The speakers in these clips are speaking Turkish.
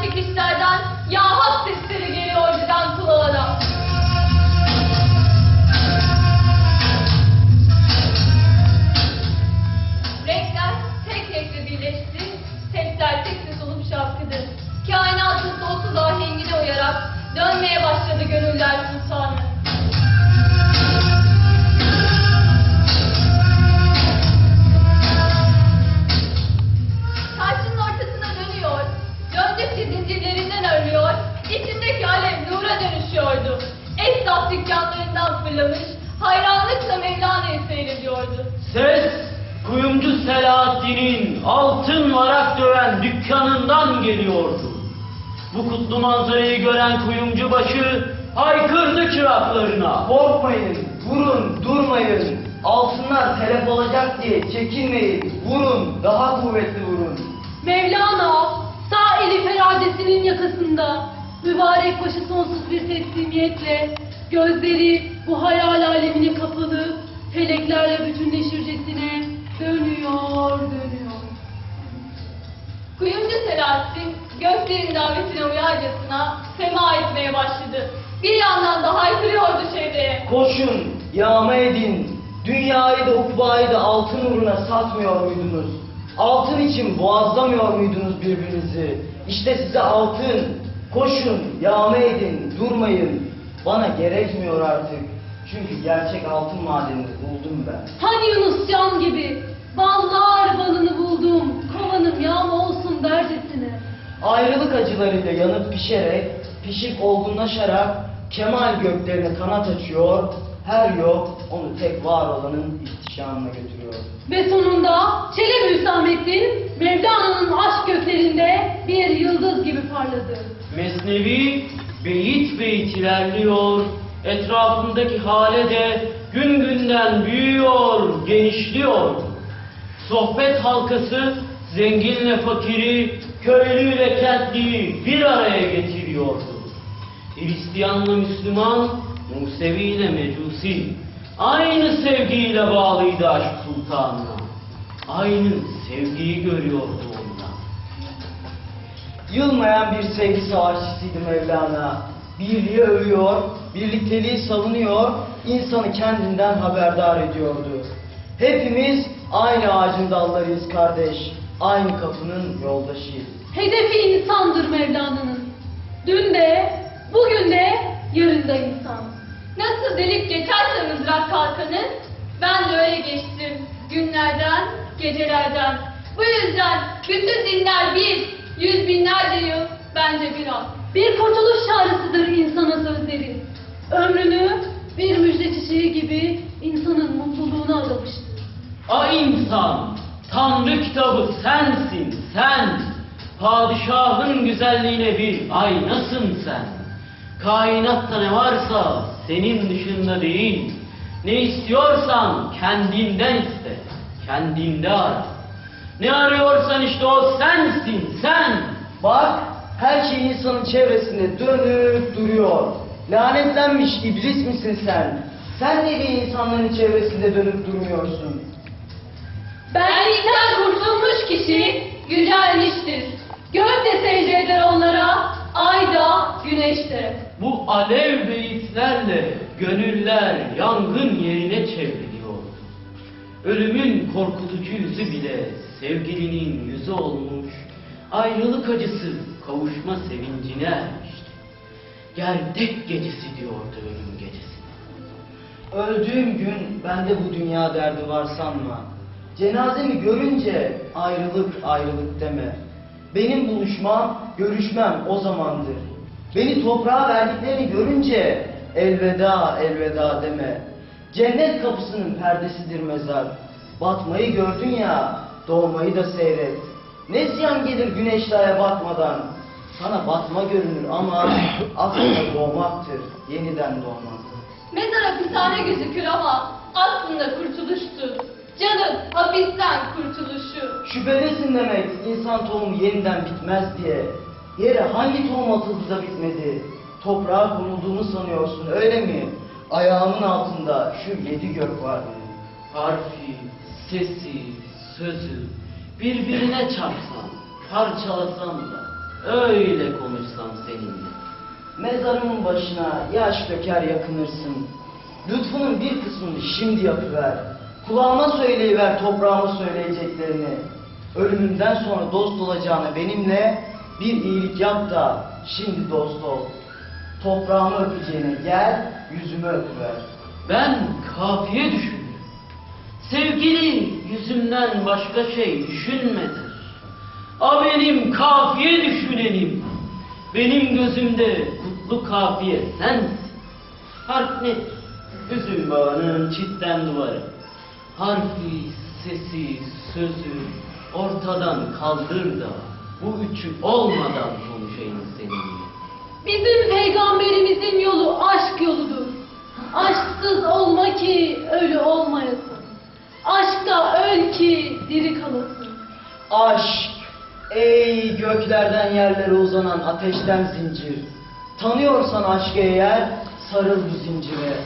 Fikrister'den Ses kuyumcu Selahaddin'in altın varak döven dükkanından geliyordu. Bu kutlu manzarayı gören kuyumcu başı haykırdı çıraklarına. Korkmayın, vurun, durmayın. Altınlar telef olacak diye çekinmeyin. Vurun, daha kuvvetli vurun. Mevlana sağ eli feradesinin yakasında mübarek başı sonsuz bir teslimiyetle gözleri bu hayal alemine kapalı feleklerle bütünleşircesine dönüyor dönüyor. Kuyumcu Selahattin göklerin davetine uyarcasına sema etmeye başladı. Bir yandan da haykırıyordu çevreye. Koşun, yağma edin. Dünyayı da ukbayı da altın uğruna satmıyor muydunuz? Altın için boğazlamıyor muydunuz birbirinizi? İşte size altın. Koşun, yağma edin, durmayın. Bana gerekmiyor artık. Çünkü gerçek altın madenini buldum ben. Hani Yunus Can gibi ballar balını buldum kovanım yağma olsun dercesine. Ayrılık acılarıyla yanıp pişerek, pişip olgunlaşarak kemal göklerine kanat açıyor. Her yok onu tek var olanın ihtişamına götürüyor. Ve sonunda Çelebi Hüsamettin Mevlana'nın aşk göklerinde bir yıldız gibi parladı. Mesnevi beyit beyit ilerliyor. Etrafındaki hale de gün günden büyüyor, genişliyor. Sohbet halkası zenginle fakiri, köylüyle kentliyi bir araya getiriyordu. Hristiyanla Müslüman, Musevi ile Mecusi aynı sevgiyle bağlıydı aşk sultanına. Aynı sevgiyi görüyordu ondan. Yılmayan bir sevgi savaşçısıydı Mevlana. Birliği övüyor, birlikteliği savunuyor, insanı kendinden haberdar ediyordu. Hepimiz aynı ağacın dallarıyız kardeş, aynı kapının yoldaşıyız. Hedefi insandır Mevlana'nın. Dün de, bugün de, yarın da insan. Nasıl delip geçerse mızrak kalkanı, ben de öyle geçtim günlerden, gecelerden. Bu yüzden bütün dinler bir, yüz binlerce yıl bence bir an. Bir kurtuluş çağrısıdır insana sözleri. Ömrünü bir müjde çiçeği gibi insanın mutluluğuna adamıştır. Ay insan, Tanrı kitabı sensin, sen. Padişahın güzelliğine bir aynasın sen. Kainatta ne varsa senin dışında değil. Ne istiyorsan kendinden iste, kendinde ara. Ne arıyorsan işte o sensin, sen. Bak, her şey insanın çevresinde dönüp duruyor. Lanetlenmiş iblis misin sen? Sen de bir insanların çevresinde dönüp durmuyorsun. Benlikten kurtulmuş kişi yücelmiştir. Gök de secde eder onlara, ay da, güneş de. Bu alev beyitlerle gönüller yangın yerine çevriliyor. Ölümün korkutucu yüzü bile sevgilinin yüzü olmuş. Ayrılık acısı kavuşma sevincine ermişti. Gerdek gecesi diyordu ölüm gecesine. Öldüğüm gün bende bu dünya derdi var sanma. Cenazemi görünce ayrılık ayrılık deme. Benim buluşmam, görüşmem o zamandır. Beni toprağa verdiklerini görünce elveda elveda deme. Cennet kapısının perdesidir mezar. Batmayı gördün ya, doğmayı da seyret. Ne ziyan gelir güneşli aya batmadan. Sana batma görünür ama aslında doğmaktır, yeniden doğmak. Mezar hapishane gözükür ama aslında kurtuluştur. Canın hapisten kurtuluşu. Şüphedesin demek insan tohumu yeniden bitmez diye. Yere hangi tohum atıldı da bitmedi? Toprağa konulduğunu sanıyorsun öyle mi? Ayağımın altında şu yedi gök var. Harfi, sesi, sözü birbirine çarpsan, parçalasan da öyle konuşsam seninle. Mezarımın başına yaş döker yakınırsın. Lütfunun bir kısmını şimdi yapıver. Kulağıma söyleyiver toprağıma söyleyeceklerini. Ölümümden sonra dost olacağına benimle bir iyilik yap da şimdi dost ol. Toprağımı öpeceğine gel yüzümü öpüver. Ben kafiye düşünürüm. Sevgilin yüzümden başka şey düşünmedir. A benim kafiye düşünenim. Benim gözümde kutlu kafiye sensin. Harf nedir? Üzüm bağının çitten duvarı. Harfi, sesi, sözü ortadan kaldır da bu üçü olmadan konuşayım seninle. Bizim peygamberimizin yolu aşk yoludur. Aşksız olma ki ölü olmayasın. Aşkta öl ki diri kalasın. Aşk, göklerden yerlere uzanan ateşten zincir. Tanıyorsan aşkı eğer, sarıl bu zincire.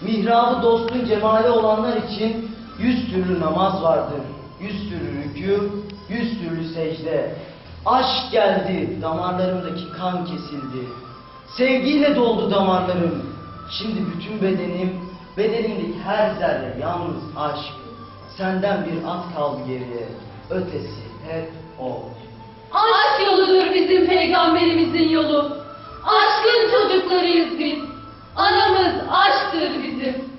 Mihrabı dostun cemali olanlar için yüz türlü namaz vardır. Yüz türlü rükû, yüz türlü secde. Aşk geldi, damarlarımdaki kan kesildi. Sevgiyle doldu damarlarım. Şimdi bütün bedenim, bedenimdeki her zerre yalnız aşk. Senden bir at kaldı geriye, ötesi hep o. Aşk yoludur bizim peygamberimizin yolu. Aşkın çocuklarıyız biz. Anamız aşktır bizim.